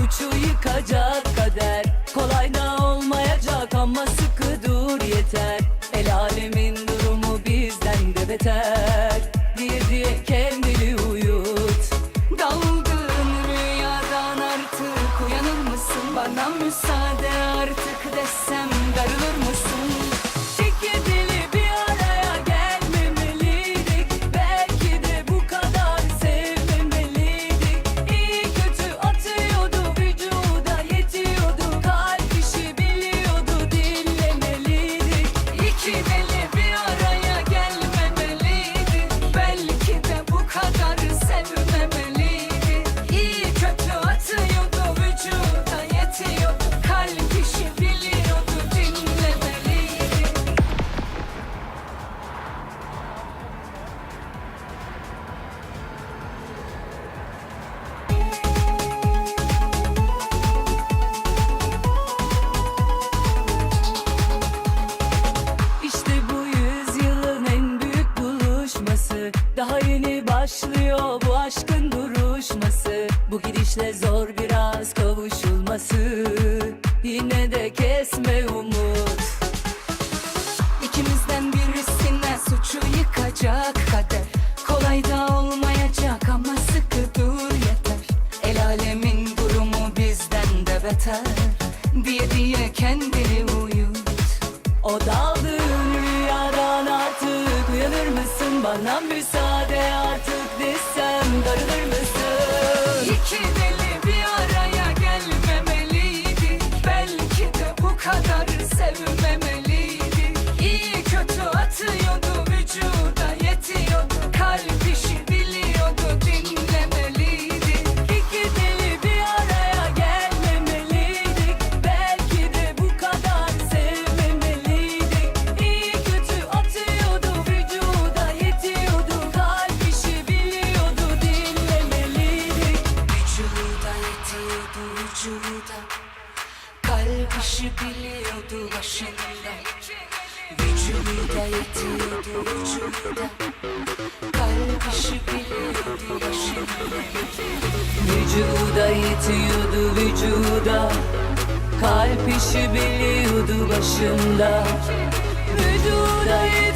suçu yıkacak kader. Kolay da olmayacak ama sıkı dur yeter. El alemin durumu bizden de beter. Diye diye kendini uyut. Daldığın rüyadan artık uyanır mısın? Bana müsaade artık desem baby. Daha yeni başlıyor bu aşkın duruşması. Bu gidişle zor biraz kavuşulması. Yine de kesme umut. İkimizden birisine suçu yıkacak kader. Kolay da olmayacak ama sıkı dur yeter. El alemin durumu bizden de beter. Diye diye kendini uyut. O daldığın mısın? Bana müsaade artık desem darılır vücuda Kalp işi biliyordu başında. Vücuda yetiyordu vücuda. Kalp işi biliyordu başında. Vücuda yetiyordu vücuda. Kalp işi biliyordu başında. Vücuda yetiyordu